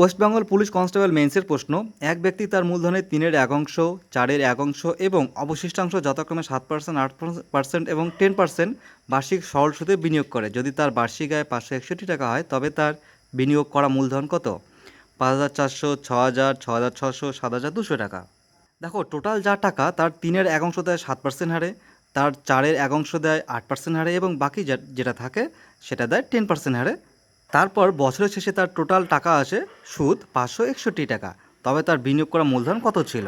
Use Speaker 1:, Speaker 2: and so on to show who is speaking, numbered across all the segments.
Speaker 1: West Bengal police constable মেন্সের প্রশ্ন, এক ব্যক্তি তার মূলধনের তিনের এক অংশ, চারের এক অংশ এবং অবশিষ্টাংশ যথাক্রমে সাত পার্সেন্ট, আট পার্সেন্ট এবং টেন পার্সেন্ট বার্ষিক সরল সুদে বিনিয়োগ করে। যদি তার বার্ষিক আয় পাঁচশো একষট্টি টাকা হয়, তবে তার বিনিয়োগ করা মূলধন কত? পাঁচ হাজার চারশো, ছ হাজার ছ হাজার ছশো, সাত হাজার দুশো টাকা। দেখো, টোটাল যা টাকা, তার তিনের এক অংশ দেয় সাত পার্সেন্ট হারে, তার চারের এক অংশ দেয় আট পার্সেন্ট হারে এবং বাকি যেটা থাকে, সেটা দেয় টেন পার্সেন্ট হারে। তারপর বছরের শেষে তার টোটাল টাকা আসে সুদ পাঁচশো একষট্টি টাকা। তবে তার বিনিয়োগ করা মূলধন কত ছিল?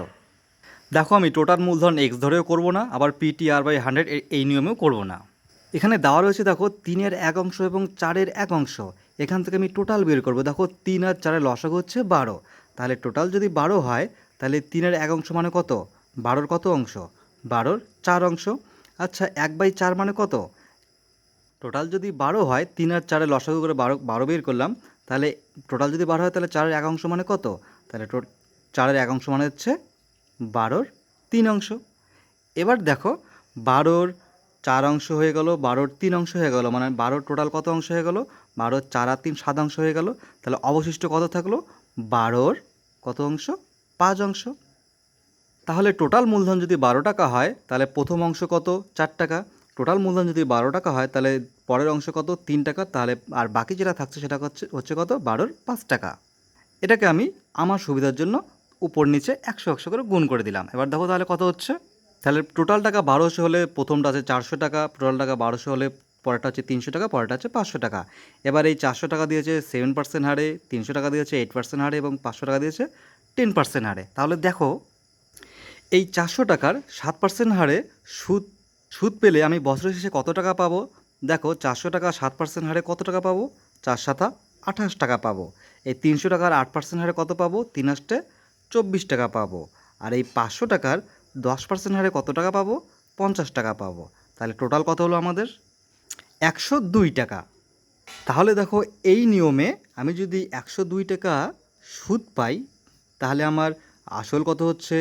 Speaker 1: দেখো আমি টোটাল মূলধন এক্স ধরেও করব না, আবার পিটিআর বাই হান্ড্রেড এই নিয়মেও করব না। এখানে দেওয়া রয়েছে, দেখো, তিনের এক অংশ এবং চারের এক অংশ। এখান থেকে আমি টোটাল বের করব, দেখো, তিন আর চারের লসাগু হচ্ছে বারো। তাহলে টোটাল যদি বারো হয়, তাহলে তিনের এক অংশ মানে কত? বারোর কত অংশ? বারোর চার অংশ। আচ্ছা এক বাই চার মানে কত? টোটাল যদি বারো হয়, তিন আর চারে লসাগু করে বারো বারো বের করলাম, তাহলে টোটাল যদি বারো হয়, তাহলে চারের এক অংশ মানে কত? তাহলে টো চারের এক অংশ মানে হচ্ছে বারোর তিন অংশ। এবার দেখো, বারোর চার অংশ হয়ে গেল, বারোর তিন অংশ হয়ে গেল মানে বারোর টোটাল কত অংশ হয়ে গেল? বারোর চার আর তিন সাত অংশ হয়ে গেল, তাহলে অবশিষ্ট কত থাকল? বারোর কত অংশ? পাঁচ অংশ। তাহলে টোটাল মূলধন যদি বারো টাকা হয়, তাহলে প্রথম অংশ কত? চার টাকা। টোটাল মূলধন যদি বারো টাকা হয়, তাহলে পরের অংশ কত? তিন টাকা। তাহলে আর বাকি যেটা থাকছে, সেটা হচ্ছে হচ্ছে কত? বারোর পাঁচ টাকা। এটাকে আমি আমার সুবিধার জন্য উপর নিচে একশো একশো করে গুণ করে দিলাম। এবার দেখো তাহলে কত হচ্ছে? তাহলে টোটাল টাকা বারোশো হলে প্রথমটা আছে চারশো টাকা, টোটাল টাকা বারোশো হলে পরেরটা হচ্ছে তিনশো টাকা, পরেরটা হচ্ছে পাঁচশো টাকা। এবার এই চারশো টাকা দিয়েছে সেভেন পার্সেন্ট হারে, তিনশো টাকা দিয়েছে এইট পার্সেন্ট হারে এবং পাঁচশো টাকা দিয়েছে টেন পার্সেন্ট হারে। তাহলে দেখো, এই চারশো টাকার সাত পার্সেন্ট হারে সুদ সুদ পেলে আমি বছরের শেষে কত টাকা পাবো? দেখো, চারশো টাকা সাত পার্সেন্ট হারে কত টাকা পাবো? চার সাতা আঠাশ টাকা পাবো। এই তিনশো টাকার আট পার্সেন্ট হারে কত পাবো? তিন আষ্টে চব্বিশ টাকা পাবো। আর এই পাঁচশো টাকার দশ পার্সেন্ট হারে কত টাকা পাবো? পঞ্চাশ টাকা পাবো। তাহলে টোটাল কত হলো আমাদের? একশো দুই টাকা। তাহলে দেখো, এই নিয়মে আমি যদি একশো দুই টাকা সুদ পাই, তাহলে আমার আসল কত হচ্ছে?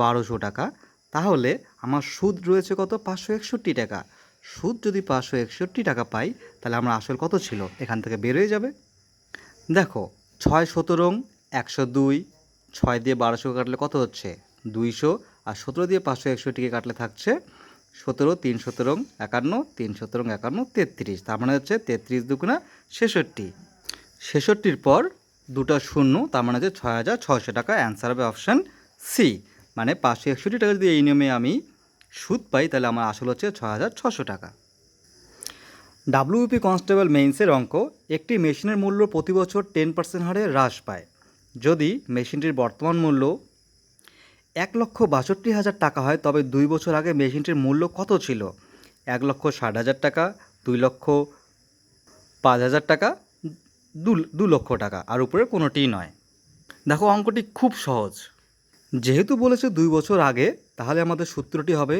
Speaker 1: বারোশো টাকা। তাহলে আমার সুদ রয়েছে কত? পাঁচশো একষট্টি টাকা। সুদ যদি পাঁচশো একষট্টি টাকা পাই, তাহলে আমার আসল কত ছিল? এখান থেকে বের হয়ে যাবে। দেখো, ছয় সতেরো, একশো দুই, ছয় দিয়ে বারোশো কাটলে কত হচ্ছে? দুইশো, আর সতেরো দিয়ে পাঁচশো একষট্টিকে কাটলে থাকছে সতেরো, তিন সতেরো, একান্ন, তিন সতেরো, একান্ন, তেত্রিশ। তার মানে হচ্ছে তেত্রিশ দুগুণা ছেষট্টি। ছেষট্টির পর দুটো শূন্য, তার মানে হচ্ছে ছয় হাজার ছশো টাকা। অ্যান্সার হবে অপশান সি মানে পাঁচশো একষট্টি টাকা যদি এই নিয়মে আমি সুদ পাই, তাহলে আমার আসল হচ্ছে ছ হাজার ছশো টাকা। ডাব্লিউপি কনস্টেবল মেইনসের অঙ্ক, একটি মেশিনের মূল্য প্রতি বছর টেন পার্সেন্ট হারে হ্রাস পায়। যদি মেশিনটির বর্তমান মূল্য এক লক্ষ বাষট্টি হাজার টাকা হয়, তবে দুই বছর আগে মেশিনটির মূল্য কত ছিল? এক লক্ষ ষাট হাজার টাকা, দুই লক্ষ পাঁচ হাজার টাকা দু লক্ষ টাকা, আর উপরে কোনোটিই নয়। দেখো, অঙ্কটি খুব সহজ। যেহেতু বলেছে দুই বছর আগে, তাহলে আমাদের সূত্রটি হবে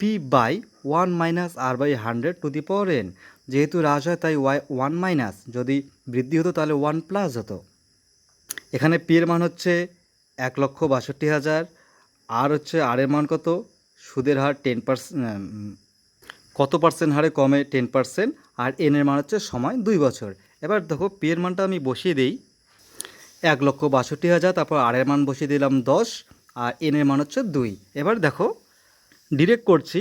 Speaker 1: P by one minus r by hundred to the power n যেহেতু হ্রাস হয়, তাই ওয়াই ওয়ান মাইনাস যদি বৃদ্ধি হতো, তাহলে ওয়ান প্লাস হতো। এখানে পি এর মান হচ্ছে এক লক্ষ বাষট্টি হাজার। আর হচ্ছে আর এর মান কত? সুদের হার টেন পার্সেন্ট কত পার্সেন্ট হারে কমে টেন পার্সেন্ট আর এন এর মান হচ্ছে সময় দুই বছর। এবার দেখো পি এর মানটা আমি বসিয়ে দিই। এক লক্ষ বাষট্টি হাজার, তারপর আর এর মান বসিয়ে দিলাম দশ। আর এন এর মান হচ্ছে দুই। এবার দেখো, ডিরেক্ট করছি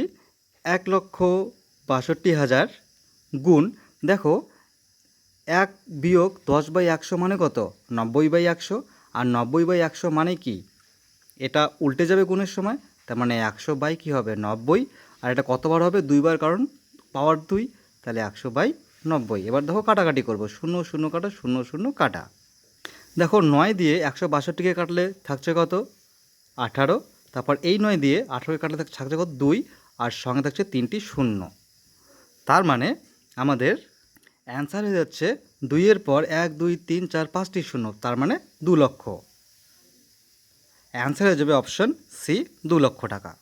Speaker 1: এক লক্ষ বাষট্টি হাজার গুণ, দেখো, এক বিয়োগ দশ বাই একশো মানে কত? নব্বই বাই একশো। আর নব্বই বাই একশো মানে কি? এটা উল্টে যাবে গুণের সময়, তার মানে একশো বাই কী হবে? নব্বই। আর এটা কতবার হবে? দুইবার, কারণ পাওয়ার দুই, তাহলে একশো বাই নব্বই। এবার দেখো কাটাকাটি করব। শূন্য শূন্য কাটা, শূন্য শূন্য কাটা। দেখো, নয় দিয়ে একশো বাষট্টিকে কাটলে থাকছে কত? আঠারো, তারপর এই নয় দিয়ে আঠারোকে কাটলে থাক- থাকছে কত দুই, আর সঙ্গে থাকছে তিনটি শূন্য। তার মানে আমাদের অ্যান্সার হয়ে যাচ্ছে দুইয়ের পর এক, দুই, তিন, চার, পাঁচটি শূন্য, তার মানে দু লক্ষ। অ্যান্সার হয়ে যাবে অপশন সি, দু লক্ষ টাকা।